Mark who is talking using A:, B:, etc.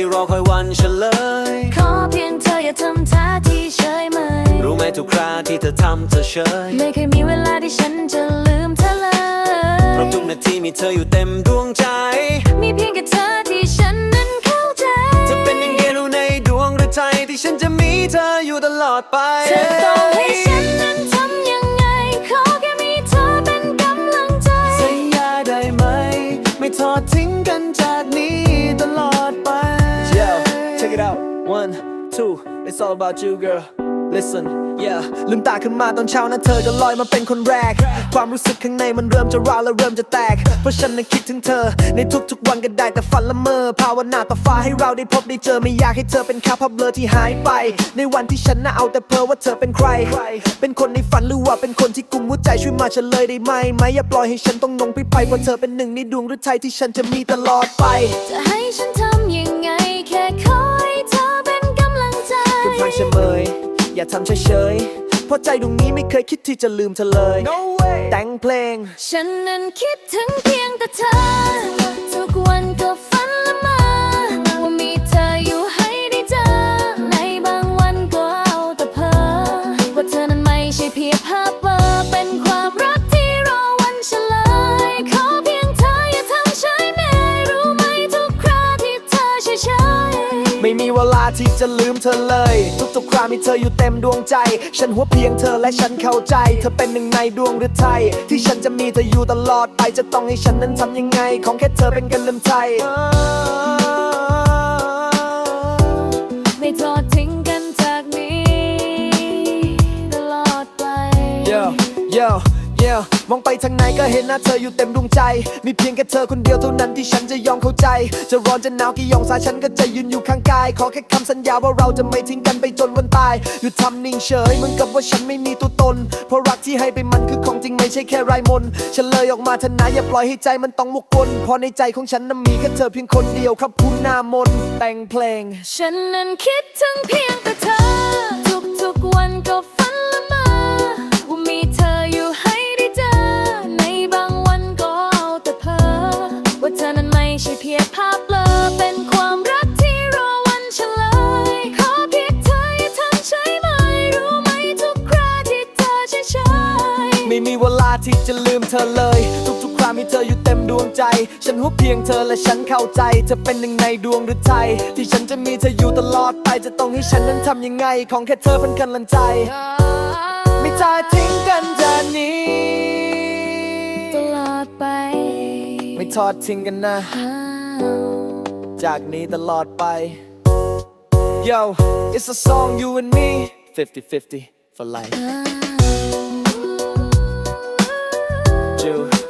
A: ที่รอคอยวันเฉลย
B: ขอเพียงเธออย่าทำท่าที่เฉยเมย
A: รู้ไหมทุกคราที่เธอทำเธอเฉย
B: ไม่เคยมีเวลาที่ฉันจะลืมเธอเล
A: เพราะ
B: ย
A: ทุกนาทีมีเธออยู่เต็มดวงใจ
B: มีเพียงแค่เธอที่ฉันนั้นเข้าใจ
A: จะเป็นอย่างเดียวในดวงหรือใจที่ฉันจะมีเธออยู่ตลอดไป
B: เธอต้องให้ฉัน
A: it out one two it's all about you girl listen yeah ลืมตาขึ้นมาตอนเช้านะเธอก็ลอยมาเป็นคนแรก ความรู้สึกข้างในมันเริ่มจะร้าวและเริ่มจะแตก เพราะฉันนั้นคิดถึงเธอ ในทุกๆวันก็ได้แต่ฝันละเมอภาวนาต่อฟ้าให้เราได้พบได้เจอไม่อยากให้เธอเป็นค่าพับเบลอที่หายไป ในวันที่ฉันน่ะเอาแต่เพ้อว่าเธอเป็นใคร เป็นคนในฝันหรือว่าเป็นคนที่กุมหัวใจช่วยมาเฉลยได้ไหมไหมอย่าปล่อยให้ฉันต้องนงพิภัยเพราะเธอเป็นหนึ่งในดวงฤทัยที่ฉันจะมีตลอดไป
B: จะให้ฉันทำยังไง อ
A: ย่าทำเฉยๆ เพราะใจดวงนี้ไม่เคยคิดที่จะลืมเธอเลย no way แต่งเพลง
B: ฉันนั้นคิดถึงเพียงแต่เธอ ทุกวันก็ฝัน ที่
A: จะลืมเธอเลย ทุกๆครามีเธออยู่เต็มดวงใจ ฉันหัวเพียงเธอและฉันเข้าใจ เธอเป็นหนึ่งในดวงฤทัยที่ฉันจะมีเธออยู่ตลอดไปจะต้องให้ฉันนั้นทำยังไง ของแค่เธอเป็นกันลืมใจ
B: ไม่ทอดทิ้งกัน
A: Yo มองไปทางไหนก็เห็นหน้าเธออยู่เต็มดวงใจ มีเพียงแค่เธอคนเดียวเท่านั้นที่ฉันจะยอมเข้าใจ จะร้อนจะหนาวกี่องศาฉันก็จะยืนอยู่ข้างกาย ขอแค่คำสัญญาว่าเราจะไม่ทิ้งกันไปจนวันตาย หยุดทำนิ่งเฉยเหมือนกับว่าฉันไม่มีตัวตน เพราะรักที่ให้ไปมันคือของจริงไม่ใช่แค่รายมนฉันเลยออกมาเถอะนะอย่าปล่อยให้ใจมันต้องวกวนพราะในใจของฉันนั้นมีแค่เธอเพียงคนเดียวครับคุณหน้ามนแต่งเพลง
B: ฉันนั้นคิดถึงเพียงแต่เธอ ที่จะ
A: ลืมเธอเลย ทุกๆ ครามีเธออยู่เต็มดวงใจ ฉันหัวเพียงเธอและฉันเข้าใจ เธอเป็นหนึ่งในดวงฤทัยที่ฉันจะมีเธออยู่ตลอดไปจะต้องให้ฉันนั้นทำยังไง ของแค่เธอเป็นกันลันใจ ไม่ทอดทิ้งกันจากนี้
B: ตลอดไป
A: ไม่ทอดทิ้งกันนะ จากนี้ตลอดไป Yo it's a song you and me 50-50 for life you.